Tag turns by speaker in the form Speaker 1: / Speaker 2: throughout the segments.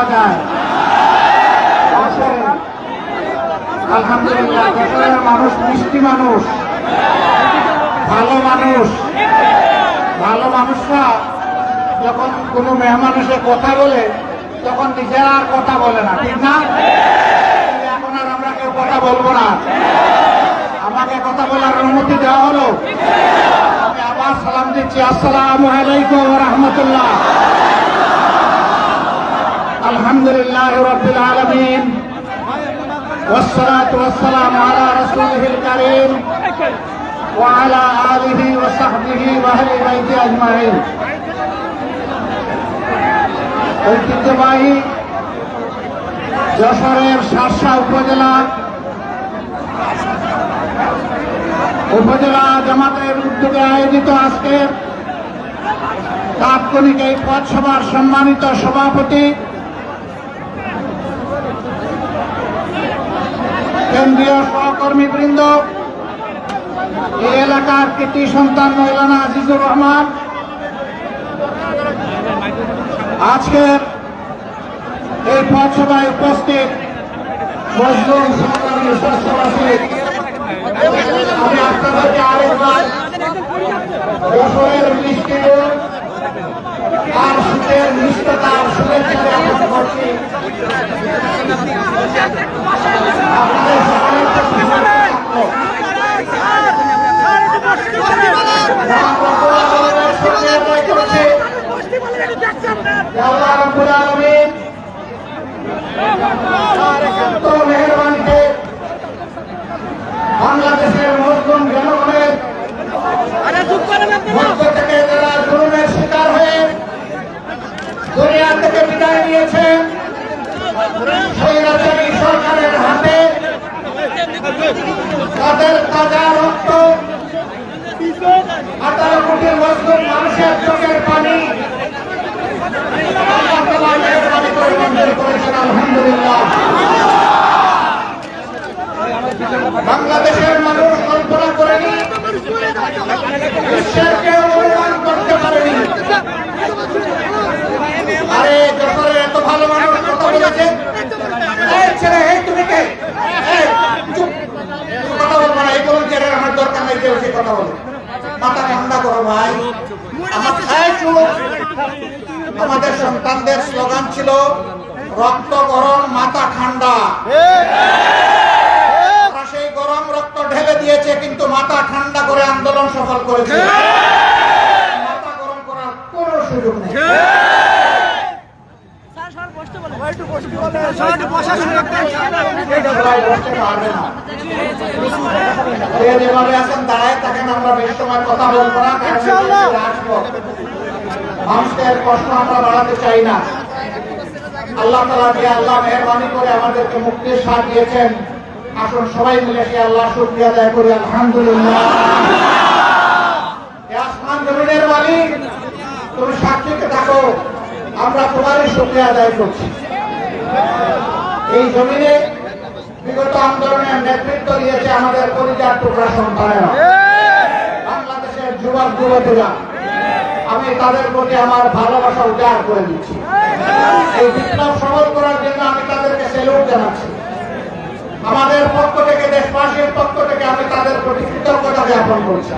Speaker 1: পাওয়া যায়। আলহামদুলিল্লাহ যশোরের মানুষ মিষ্টি মানুষ, ভালো মানুষ, ভালো মানুষরা যখন কোনো মেহমান এসে কথা বলে, তখন নিজেরা আর কথা বলে না, ঠিক না? এখন আর আমরা কেউ কথা বলব না। আমাকে কথা বলার অনুমতি দেওয়া হলো। আমি আবার সালাম দিচ্ছি। আসসালামু আলাইকুম রহমতুল্লাহ। আলহামদুলিল্লাহ রবিল আলমিন والصلاة والسلام على رسوله الكريم وعلى آله وصحبه وأهل بيته أجمعين ঐতিহ্যবাহী যশোরের শার্শা উপজেলা উপজেলা জামাতের উদ্যোগে আয়োজিত আজকের তাৎক্ষণিক এই পথসভার সম্মানিত সভাপতি কেন্দ্রীয় সহকর্মীবৃন্দ, এই এলাকার কৃতি সন্তান মৌলানা আজিজুর রহমান। আজকের এই পথসভায় উপস্থিত আমি আপনাদেরকে আরেকবার আর শুভেচ্ছা আপনাদের সকলের প্রতি থাকল। আল্লাহ রাব্বুল আলামিন একান্ত মেহেরবানিতে বাংলাদেশের মুসলিম জনগণের মধ্য থেকে যারা জুলুমের শিকার হয়ে দুনিয়া থেকে বিদায় নিয়েছেন স্বৈরাচারী সরকারের হাতে তাদের তাজা রক্ত আঠারো কোটি মুসলিম মানুষের চোখের পানি আল্লাহ তাআলা মেহেরবানি করে মঞ্জুর করেছেন আলহামদুলিল্লাহ বাংলাদেশের মানুষ কল্পনা করেনি বিশ্বের কেউ অনুমান করতে পারেনি আরে যশোরে এত ভালো মানুষ কথা বলেছে এই ছেলে এই তুমি কে এই, চুপ তুমি কথা বলব না এই ভলেন্টিয়ারের আমার দরকার নেই কেউ সে কথা বলে মাথা ঠান্ডা করো ভাই আমার এই চুপ আমাদের সন্তানদের স্লোগান ছিল রক্ত গরম মাথা ঠান্ডা। সেই গরম রক্ত ঢেলে দিয়েছে, কিন্তু মাথা ঠান্ডা করে আন্দোলন সফল করেছে মাথা গরম করার সুযোগ নেই। কথা কষ্ট আমরা বাড়াতে চাই না। আল্লাহ তালা দিয়ে আল্লাহ মেহরবানি করে আমাদেরকে মুক্তির সাথ দিয়েছেন, আসুন সবাই মিলে সে আল্লাহ শুক্রিয়া আদায় করি, আলহামদুলিল্লাহ। এই নেতৃত্ব দিয়েছে আমাদের আমি তাদের প্রতি আমার ভালোবাসা উজাড় করে দিচ্ছি। এই বিপ্লব সফল করার জন্য আমি তাদেরকে সেলুট জানাচ্ছি। আমাদের পক্ষ থেকে দেশবাসীর পক্ষ থেকে আমি তাদের প্রতি কৃতজ্ঞতা জ্ঞাপন করছি।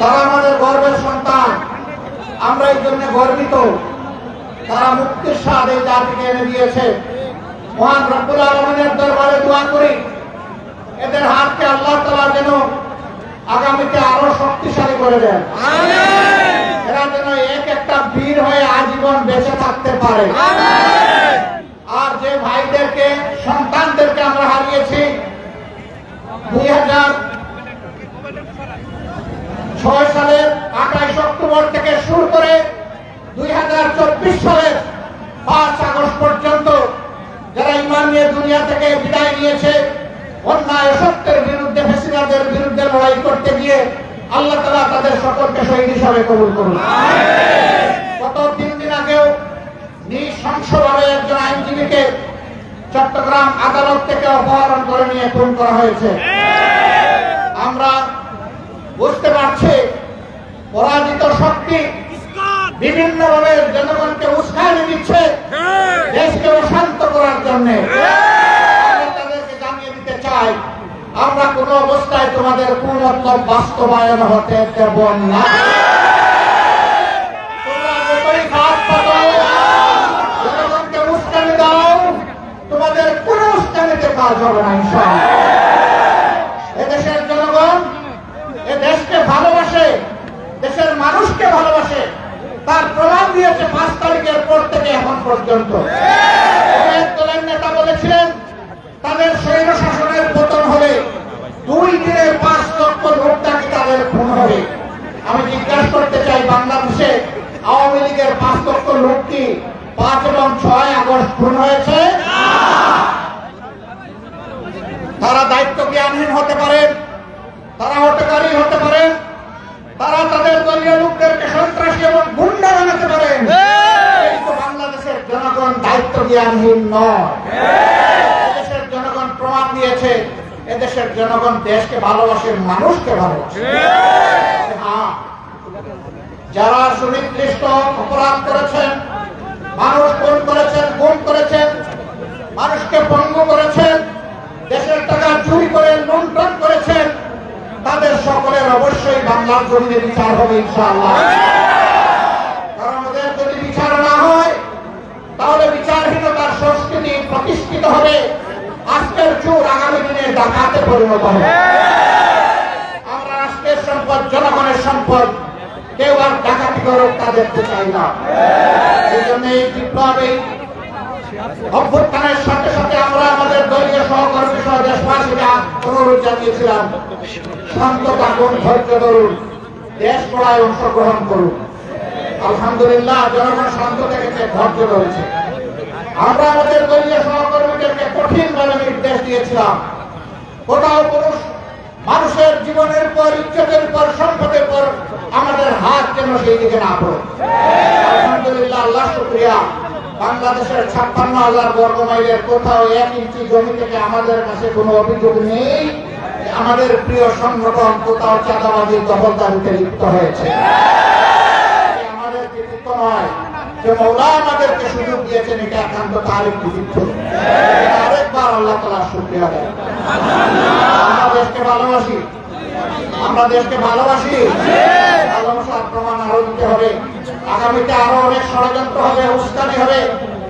Speaker 1: তারা আমাদের গর্বের সন্তান। আমরা এই জন্য গর্বিত। তারা মুক্তির স্বাদ এই জাতিকে এনে দিয়েছে। মহান রব্বুল আলমিনের দরবারে দোয়া করি। এদের হাতকে আল্লাহ তালা যেন আগামীতে আরও শক্তিশালী করে দেন। এরা যেন এক একটা বীর হয়ে বেঁচে থাকতে পারে। আর যে ভাইদেরকে, সন্তানদেরকে আমরা হারিয়েছি দুই হাজার ছয় সালের আঠাইশ অক্টোবর থেকে শুরু করে দুই হাজার চব্বিশ সালের পাঁচ আগস্ট পর্যন্ত যারা ইমান নিয়ে দুনিয়া থেকে বিদায় নিয়েছে, অন্যায় সত্যের বিরুদ্ধে ফেসিলাদের বিরুদ্ধে লড়াই করতে গিয়ে আল্লাহ তালা তাদের সকলকে শহীদ হিসাবে কবুল করুন। চট্টগ্রাম আদালত থেকে অপহরণ করে নিয়ে খুন করা হয়েছে। আমরা বুঝতে পারছি, পরাজিত শক্তি বিভিন্ন ভাবে জনগণকে উৎসাহ দিচ্ছে দেশকে অশান্ত করার জন্য। আমরা কোন অবস্থায় তোমাদের কোন বাস্তবায়ন হতে দেব না। কাজ হবে না, ইনশাআল্লাহ। এদেশের জনগণ এ দেশকে ভালোবাসে, দেশের মানুষকে ভালোবাসে, তার প্রমাণ দিয়েছে পাঁচ তারিখের পর থেকে এখন পর্যন্ত। দলের নেতা বলেছিলেন, তাদের স্বৈর শাসনের পতন হলে দুই দিনে পাঁচ লক্ষ লোক নাকি তাদের খুন হবে। আমি জিজ্ঞাসা করতে চাই, বাংলাদেশে আওয়ামী লীগের পাঁচ লক্ষ লোক কি পাঁচ এবং ছয় আগস্ট খুন হয়েছে? তারা দায়িত্ব জ্ঞানহীন হতে পারে তারা হটকারী হতে পারে তারা তাদের দলীয় লোকদেরকে সন্ত্রাসী এবং গুন্ডা বানাতে পারে। কিন্তু বাংলাদেশের জনগণ দায়িত্ব জ্ঞানহীন নয়। দেশের জনগণ প্রমাণ দিয়েছে এদেশের জনগণ দেশকে ভালোবাসে মানুষকে ভালোবাসে। হ্যাঁ যারা সুনির্দিষ্ট অপরাধ করেছেন মানুষ খুন করেছেন গুম করেছেন মানুষকে পঙ্গু করেছেন দেশের টাকা চুরি করে লুণ্ঠন করেছেন, তাদের সকলের অবশ্যই বাংলার জমিনে বিচার হবে ইনশাআল্লাহ। কারণ যদি বিচার না হয়, তাহলে বিচারহীনতার সংস্কৃতি প্রতিষ্ঠিত হবে। আজকের চোর আগামী দিনে ডাকাতে পরিণত হবে। আমরা রাষ্ট্রের সম্পদ, জনগণের সম্পদ, কেউ আর ডাকাতি করুক তা দেখতে চাই না। এই জন্য এই বিপ্লব অভ্যুত্থানের সাথে সাথে আমরা আমাদের দলীয় সহকর্মী সহ দেশবাসীরা অনুরোধ জানিয়েছিলাম, শান্ত থাকুন, ধৈর্য ধরুন, দেশ পড়ায় অংশগ্রহণ করুন। আলহামদুলিল্লাহ, জনগণ শান্ত থেকেছে, ধৈর্য আমরা আমাদের দলীয় সহকর্মীদেরকে নির্দেশ দিয়েছিলাম। কোথাও পুরুষ মানুষের জীবনের পর, ইজ্জতের পর, সম্পদের পর আমাদের হাত যেন সেই দিকে না পড়ে। আলহামদুলিল্লাহ, আল্লাহ শুক্রিয়া। বাংলাদেশের ছাপ্পান্ন হাজার বর্গ মাইলের কোথাও এক ইঞ্চি জমি থেকে আমাদের কাছে কোনো অভিযোগ নেই। আমাদের প্রিয় সংগঠন কোথাও চাঁদাবাজি দখলদারিতে লিপ্ত হয়েছে। আমাদের কৃতিত্ব নয় যে মৌলা আমাদেরকে সুযোগ দিয়েছেন, এটা একান্ত তার কৃতিত্ব। আরেকবার আল্লাহ তালা শুক্রিয়া আমরা দেশকে ভালোবাসি। আমরা দেশকে ভালোবাসি। ভালোবাসার প্রমাণ আরও দিতে হবে। আগামীতে আরও অনেক ষড়যন্ত্র হবে, উস্কানি হবে।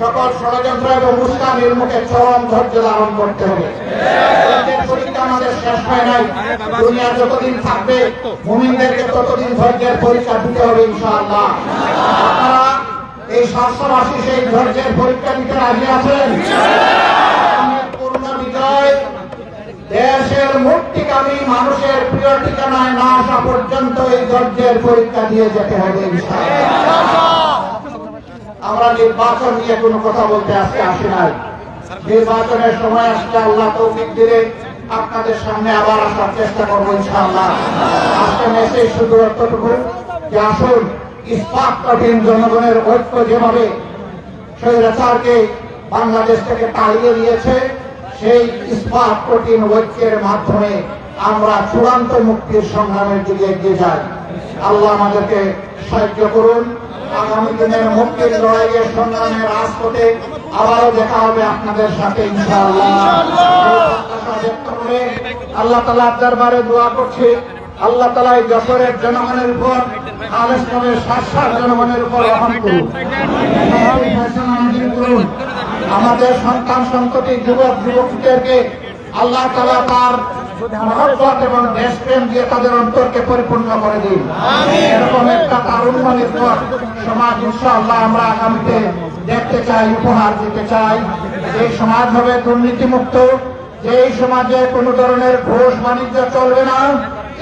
Speaker 1: সকল ষড়যন্ত্র এবং উস্কানির মুখে চরম ধৈর্য ধারণ করতে হবে। পরীক্ষা আমাদের শেষ হয় নাই। দুনিয়া যতদিন থাকবে, মুমিনদেরকে ততদিন ধৈর্যের পরীক্ষা দিতে হবে ইনশাআল্লাহ। আপনারা এই শাস্ত্রবাসী সেই ধৈর্যের পরীক্ষা দিতে রাজি আছেন? দেশের মুক্তিকামী মানুষের প্রিয় ঠিকানায় না আসা পর্যন্ত এই ধৈর্যের পরীক্ষা দিয়ে যেতে হবে আমরা নির্বাচন নিয়ে কোনো কথা বলতে আজকে আসি নাই। নির্বাচনের সময় আসলে আল্লাহ তৌফিক দিলে আপনাদের সামনে আবার আসার চেষ্টা করব, ইনশাআল্লাহ। আজকে মেসেজ শুধু এতটুকু যে আসুন, ইস্পাত কঠিন জনগণের ঐক্য যেভাবে স্বৈরাচারকে বাংলাদেশ থেকে তাড়িয়ে দিয়েছে সেই ইস্পাত কঠিন ঐক্যের মাধ্যমে আমরা চূড়ান্ত মুক্তির সংগ্রামের দিকে এগিয়ে যাই। আল্লাহ আমাদেরকে সাহায্য করুন। আগামী দিনের মুক্তির লড়াইয়ের সংগ্রামের রাজপথে আবারও দেখা হবে আপনাদের সাথে আল্লাহ তালা দরবারে দোয়া করছে। আল্লাহ তালা এই যশোরের জনগণের উপর নবের শাসার জনগণের উপর রহম করুন। আমাদের সন্তান সন্ততি যুবক যুবতীদেরকে আল্লাহ তালা তার মহব্বত এবং দেশপ্রেম দিয়ে তাদের অন্তরকে পরিপূর্ণ করে দিন। এরকম একটা তারুণ্য নির্ভর সমাজ ইনশাআল্লাহ আমরা আগামীতে দেখতে চাই উপহার দিতে চাই। এই সমাজ হবে দুর্নীতিমুক্ত। এই সমাজে কোনো ধরনের ঘোষ বাণিজ্য চলবে না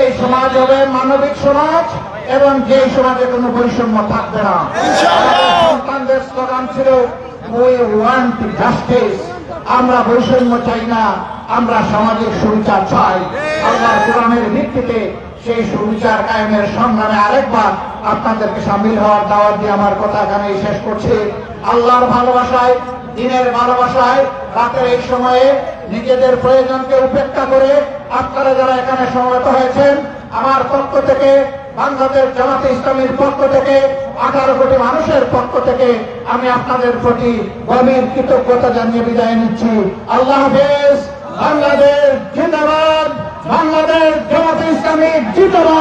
Speaker 1: এই সমাজ হবে মানবিক সমাজ এবং যে সমাজে কোনো বৈষম্য থাকবে না। সন্তানদের স্লোগান ছিল আমরা বৈষম্য চাই না, আমরা সামাজিক সুবিচার চাই। আল্লাহ কোরআনের ভিত্তিতে সেই সুবিচার কায়েমের সংগ্রামে আরেকবার আপনাদেরকে সামিল হওয়ার দাওয়াত দিয়ে আমার কথা এখানে শেষ করছি। আল্লাহর ভালোবাসায়, দিনের ভালোবাসায়, রাতের এই সময়ে নিজেদের প্রয়োজনকে উপেক্ষা করে আপনারা যারা এখানে সমবেত হয়েছেন, আমার পক্ষ থেকে বাংলাদেশ জামাতে ইসলামের পক্ষ থেকে, আঠারো কোটি মানুষের পক্ষ থেকে আমি আপনাদের প্রতি গভীর কৃতজ্ঞতা জানিয়ে বিদায় নিচ্ছি। আল্লাহ হাফেজ, বাংলাদেশ জিন্দাবাদ, বাংলাদেশ জামাতে ইসলামী জিতবা